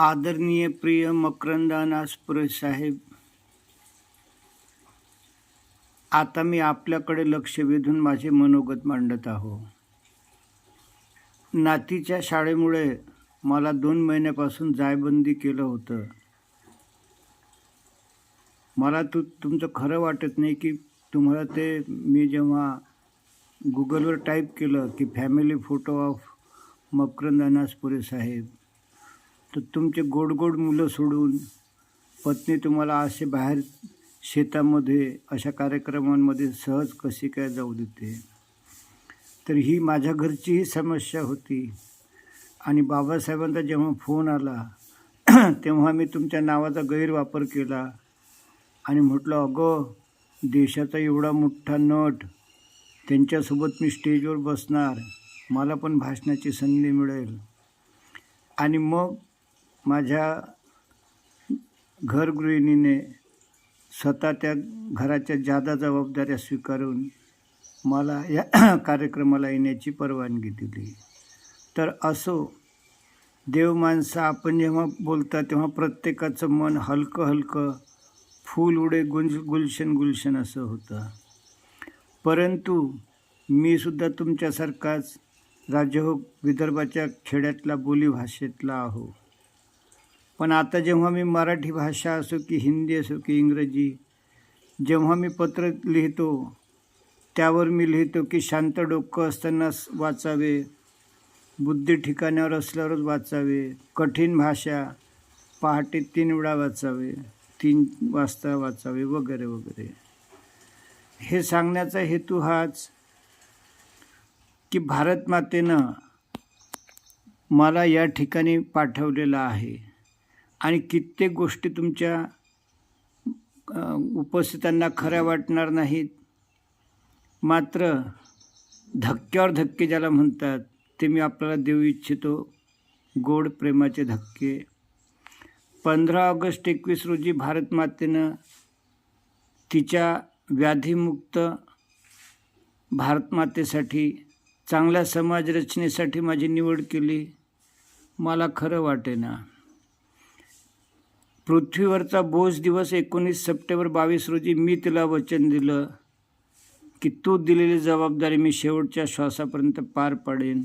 आदरणीय प्रिय मकरंदानासपुरे साहेब आता मी आपल्याकडे लक्ष वेधून माझे मनोगत मांडत आहो. नातीच्या शाळेमुळे मला दोन महिन्यापासून जायबंदी केलं होतं. मला तू तुमचं खरं वाटत नाही की तुम्हाला ते मी जेव्हा गुगलवर टाईप केलं की फॅमिली फोटो ऑफ मकरंदानास अनासपुरे साहेब तर तुमचे गोड गोड मुलं सोडून पत्नी तुम्हाला असे बाहेर शेतामध्ये अशा कार्यक्रमांमध्ये सहज कशी काय जाऊ देते? तर ही माझ्या घरचीही समस्या होती. आणि बाबासाहेबांचा जेव्हा फोन आला तेव्हा मी तुमच्या नावाचा गैरवापर केला. आणि म्हटलं अगं देशाचा एवढा मोठा नट त्यांच्यासोबत मी स्टेजवर बसणार. मला पण भाषणाची संधी मिळेल. आणि मग माझ्या घरगृहिणीने स्वतः त्या घराच्या जादा जबाबदाऱ्या स्वीकारून मला या कार्यक्रमाला येण्याची परवानगी दिली. तर असो देव माणसं आपण जेव्हा बोलता तेव्हा प्रत्येकाचं मन हलकं हलकं फूल उडे गुंज गुलशन गुलशन असं होतं. परंतु मी सुद्धा तुमच्यासारखाच राज्य हो विदर्भाच्या खेड्यातला बोलीभाषेतला आहो. पण आता जेव्हा मी मराठी भाषा असो की हिंदी असो की इंग्रजी जेव्हा मी पत्र लिहितो त्यावर मी लिहितो की शांत डोकं असतानाच वाचावे बुद्धी ठिकाणावर असल्यावरच वाचावे कठीण भाषा पहाटे तीन वेळा वाचावे तीन वाजता वाचावे वगैरे वगैरे. हे सांगण्याचा हेतू हाच की भारत मातेनं मला या ठिकाणी पाठवलेलं आहे. आणि कित्येक गोष्टी तुमच्या उपस्थितांना खऱ्या वाटणार नाहीत. मात्र धक्क्यावर धक्के ज्याला म्हणतात ते मी आपल्याला देऊ इच्छितो गोड प्रेमाचे धक्के. पंधरा ऑगस्ट एकवीस रोजी भारत मातेनं तिच्या व्याधीमुक्त भारत मातेसाठी चांगल्या समाजरचनेसाठी माझी निवड केली. मला खरं वाटेना. पृथ्वीवरचा बोज दिवस एकोणीस सप्टेंबर बावीस रोजी मी तिला वचन दिलं की तू दिलेली जबाबदारी मी शेवटच्या श्वासापर्यंत पार पाडेन.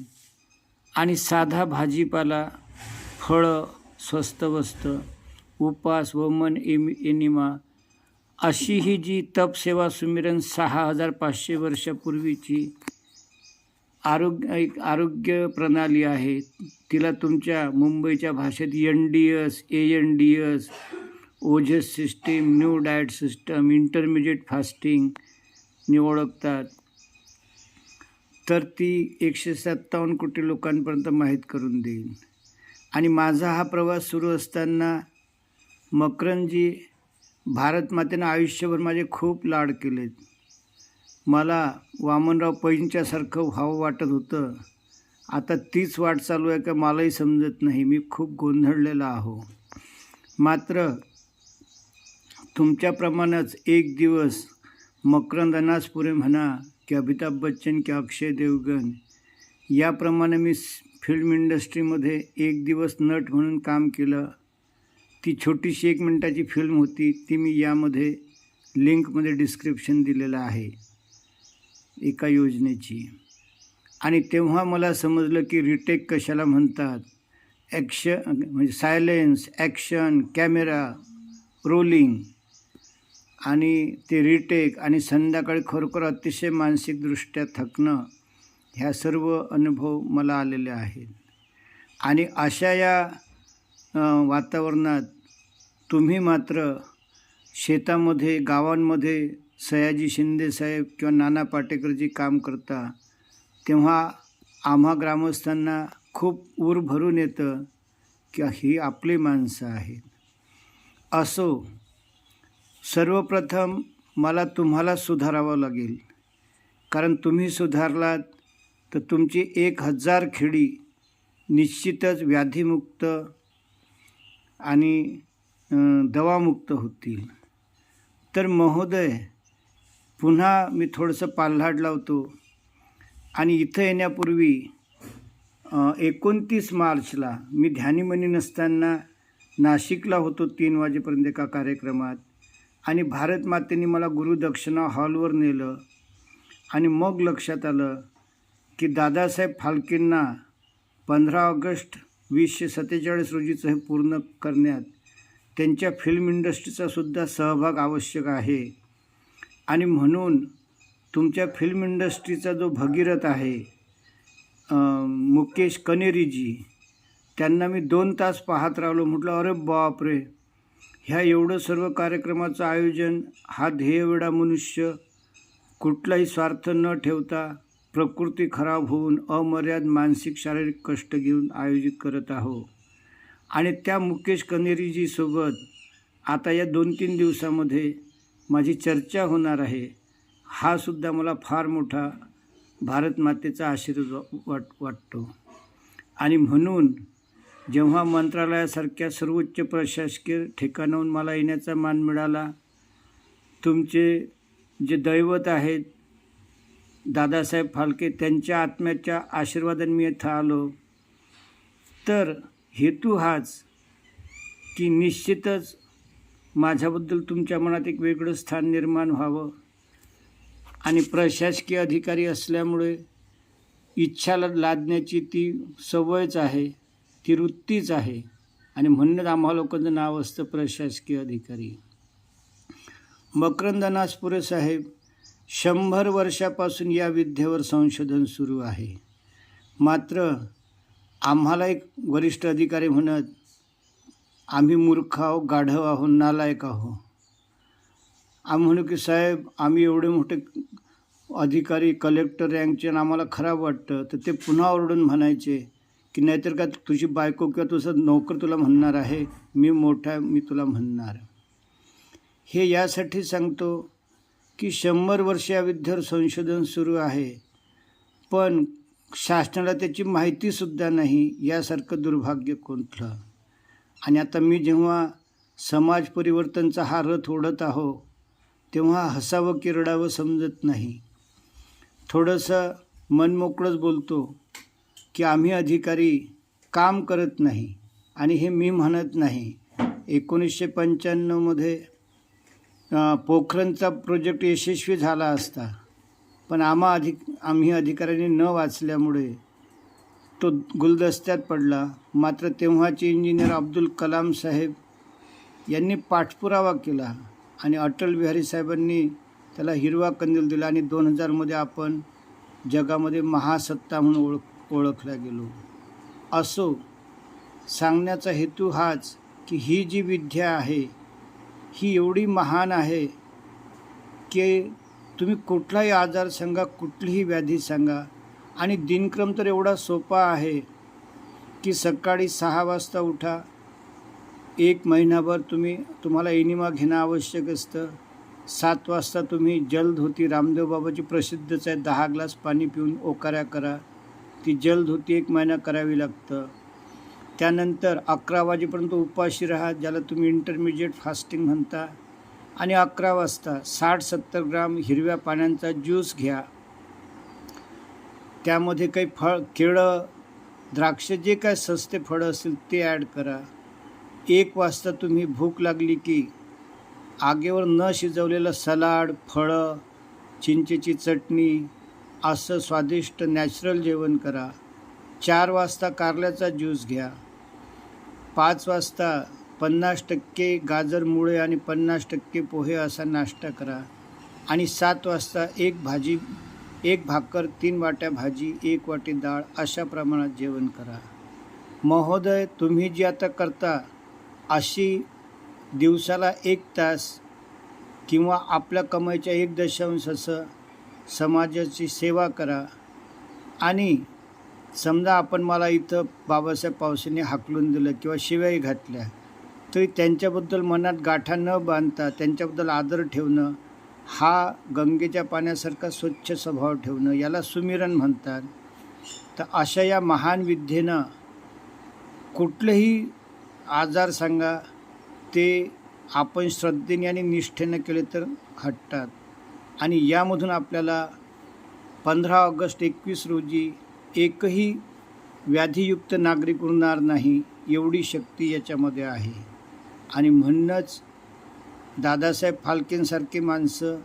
आणि साधा भाजीपाला फळं स्वस्त वस्त उपास वमन एम एनिमा अशी ही जी तपसेवा सुमिरन सहा हजार पाचशे वर्षापूर्वीची आरोग्य एक आरोग्य प्रणाली आहे तिला तुमच्या मुंबईच्या भाषेत N D S A N D S Ojas system new diet system intermediate fasting नि ओळखतात. तर ती एकशे सत्तावन्न कोटी लोकांपर्यंत माहीत करून देईन. आणि माझा हा प्रवास सुरू असताना मकरंजी भारत मातेनं आयुष्यभर माझे खूप लाड केलेत. मला वामनराव पैंच्यासारखं व्हावं वाटत होतं. आता तीच वाट चालू आहे का मलाही समजत नाही. मी खूप गोंधळलेला आहो. मात्र तुमच्याप्रमाणेच एक दिवस मकरंद अनासपुरे म्हणा की अमिताभ बच्चन की अक्षय देवगन याप्रमाणे मी फिल्म इंडस्ट्रीमध्ये एक दिवस नट म्हणून काम केलं. ती छोटीशी एक मिनटाची फिल्म होती. ती मी यामध्ये लिंकमध्ये डिस्क्रिप्शन दिलेलं आहे. एका योजनेची. आणि तेव्हा मला समजलं की रिटेक कशाला म्हणतात? ॲक्शन म्हणजे सायलेन्स ॲक्शन कॅमेरा रोलिंग आणि ते रिटेक आणि संध्याकाळी खरोखर अतिशय मानसिकदृष्ट्या थकणं ह्या सर्व अनुभव मला आलेले आहेत. आणि अशा या वातावरणात तुम्ही मात्र शेतामध्ये गावांमध्ये सयाजी शिंदे साहेब किंवा नाना पाटेकरजी काम करता तेव्हा आम्हा ग्रामस्थांना खूप ऊर भरून येतं की ही आपली माणसं आहेत. असो सर्वप्रथम मला तुम्हाला सुधारावं लागेल. कारण तुम्ही सुधारलात तर तुमची एक हजार खेडी निश्चितच व्याधीमुक्त आणि दवामुक्त होतील. तर महोदय पुन्हा मी थोडंसं पाल्हाड लावतो. आणि इथं येण्यापूर्वी एकोणतीस मार्चला मी ध्यानीमनी नसताना नाशिकला होतो तीन वाजेपर्यंत एका कार्यक्रमात. आणि भारत मातेने मला गुरुदक्षिणा हॉलवर नेलं. आणि मग लक्षात आलं की दादासाहेब फाल्केंना पंधरा ऑगस्ट वीसशे सत्तेचाळीस रोजीचं हे पूर्ण करण्यात त्यांच्या फिल्म इंडस्ट्रीचासुद्धा सहभाग आवश्यक आहे. आणि म्हणून तुमच्या फिल्म इंडस्ट्रीचा जो भगीरथ आहे मुकेश कनेरीजी त्यांना मी दोन तास पाहत राहिलो. म्हटलं अरे बापरे! ह्या एवढं सर्व कार्यक्रमाचं आयोजन हा ध्येयवेडा मनुष्य कुठलाही स्वार्थ न ठेवता प्रकृती खराब होऊन अमर्याद मानसिक शारीरिक कष्ट घेऊन आयोजित करत आहो. आणि त्या मुकेश कनेरीजीसोबत आता या दोन तीन दिवसामध्ये माझी चर्चा होणार आहे. हा सुद्धा मला फार मोठा भारतमातेचा आशीर्वाद वाट वाटतो. आणि म्हणून जेव्हा मंत्रालयासारख्या सर्वोच्च प्रशासकीय ठिकाणाहून मला येण्याचा मान मिळाला तुमचे जे दैवत आहेत दादासाहेब फाळके त्यांच्या आत्म्याच्या आशीर्वादाने मी इथं आलो. तर हेतू हाच की निश्चितच माझ्याबद्दल तुमच्या मनात एक वेगळं स्थान निर्माण व्हावं. आणि प्रशासकीय अधिकारी असल्यामुळे इच्छाला लादण्याची ती सवयच आहे ती वृत्तीच आहे. आणि म्हणूनच आम्हा लोकांचं नाव असतं प्रशासकीय अधिकारी. मकरंद साहेब शंभर वर्षापासून या विद्येवर संशोधन सुरू आहे. मात्र आम्हाला एक वरिष्ठ अधिकारी म्हणत आम्ही मूर्ख आहो गाढव आहो नालायक आहो आम्ही म्हणू की साहेब आम्ही एवढे मोठे अधिकारी कलेक्टर रँकचे आणि आम्हाला खराब वाटतं. तर ते पुन्हा ओरडून म्हणायचे की नाहीतर का तुझी बायको किंवा तुझं नोकर तुला म्हणणार आहे मी मोठा मी तुला म्हणणार. हे यासाठी सांगतो की शंभर वर्ष या विद्यावर संशोधन सुरू आहे. पण शासनाला त्याची माहितीसुद्धा नाही यासारखं दुर्भाग्य कोणतं आणि आता मी जेव्हा समाज परिवर्तनचा हा रथ ओढत आहो तेव्हा हसावं किरडावं समजत नाही. थोडंसं मनमोकळंच बोलतो की आम्ही अधिकारी काम करत नाही आणि हे मी म्हणत नाही. एकोणीसशे पंच्याण्णवमध्ये पोखरणचा प्रोजेक्ट यशस्वी झाला असता पण आम्हा अधिक आम्ही अधिकाऱ्यांनी न वाचल्यामुळे तो गुलदस्त्यात पडला. मात्र तेव्हाचे इंजिनियर अब्दुल कलाम साहेब यांनी पाठपुरावा केला. आणि अटल बिहारी साहेबांनी त्याला हिरवा कंदील दिला आणि दोन हजारमध्ये आपण जगामध्ये महासत्ता म्हणून ओळख ओळखल्या गेलो. असो सांगण्याचा हेतू हाच की ही जी विद्या आहे ही एवढी महान आहे की तुम्ही कुठलाही आजार सांगा कुठलीही व्याधी सांगा. आणि दिनक्रम तर एवढा सोपा आहे की सकाळी सहा वाजता उठा एक महिनाभर तुम्ही तुम्हाला एनिमा घेणं आवश्यक असतं. सात वाजता तुम्ही जलधोती रामदेव बाबाची प्रसिद्धच आहे. दहा ग्लास पाणी पिऊन ओकाऱ्या करा. ती जलधोती एक महिना करावी लागतं. त्यानंतर अकरा वाजेपर्यंत उपाशी राहा ज्याला तुम्ही इंटरमिजिएट फास्टिंग म्हणता. आणि अकरा वाजता साठ सत्तर ग्राम हिरव्या पाण्याचा ज्यूस घ्या. त्यामध्ये काही फळ केळं द्राक्ष जे काय सस्ते फळं असतील ते ॲड करा. एक वाजता तुम्ही भूक लागली की आगेवर न शिजवलेलं सलाड फळं चिंचेची चटणी असं स्वादिष्ट नॅचरल जेवण करा. चार वाजता कारल्याचा ज्यूस घ्या. पाच वाजता पन्नास टक्के गाजर मुळे आणि पन्नास टक्के पोहे असा नाश्ता करा. आणि सात वाजता एक भाजी एक भाकर तीन वाट्या भाजी एक वाटी डाळ अशा प्रमाणात जेवण करा. महोदय तुम्ही जी आता करता अशी दिवसाला एक तास किंवा आपल्या कमाईच्या एक दशांश असं समाजाची सेवा करा. आणि समजा आपण मला इथं बाबासाहेब पावसेने हाकलून दिलं किंवा शिव्याही घातल्या तरी त्यांच्याबद्दल मनात गाठा न बांधता त्यांच्याबद्दल आदर ठेवणं हा गंगेच्या पाण्यासारखा स्वच्छ स्वभाव ठेवणं याला सुमिरन म्हणतात. तर अशा या महान विद्येनं कुठलंही आजार सांगा ते आपण श्रद्धेने आणि निष्ठेनं केले तर हटतात. आणि यामधून आपल्याला पंधरा ऑगस्ट एकवीस रोजी एकही व्याधीयुक्त नागरिक उरणार नाही एवढी शक्ती याच्यामध्ये आहे. आणि म्हणूनच दादासाहेब फाल्केंसारखे माणसं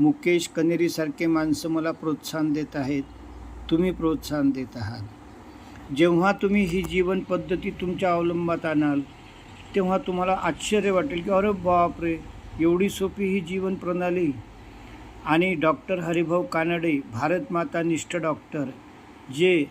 मुकेश कनेरीसारखे माणसं मला प्रोत्साहन देत आहेत. तुम्ही प्रोत्साहन देत आहात. जेव्हा तुम्ही ही जीवन पद्धती तुमच्या अवलंबात आणाल तेव्हा तुम्हाला आश्चर्य वाटेल की अरे बापरे एवढी सोपी ही जीवन प्रणाली. आणि डॉक्टर हरिभाऊ कानडे भारत माता निष्ठ डॉक्टर जे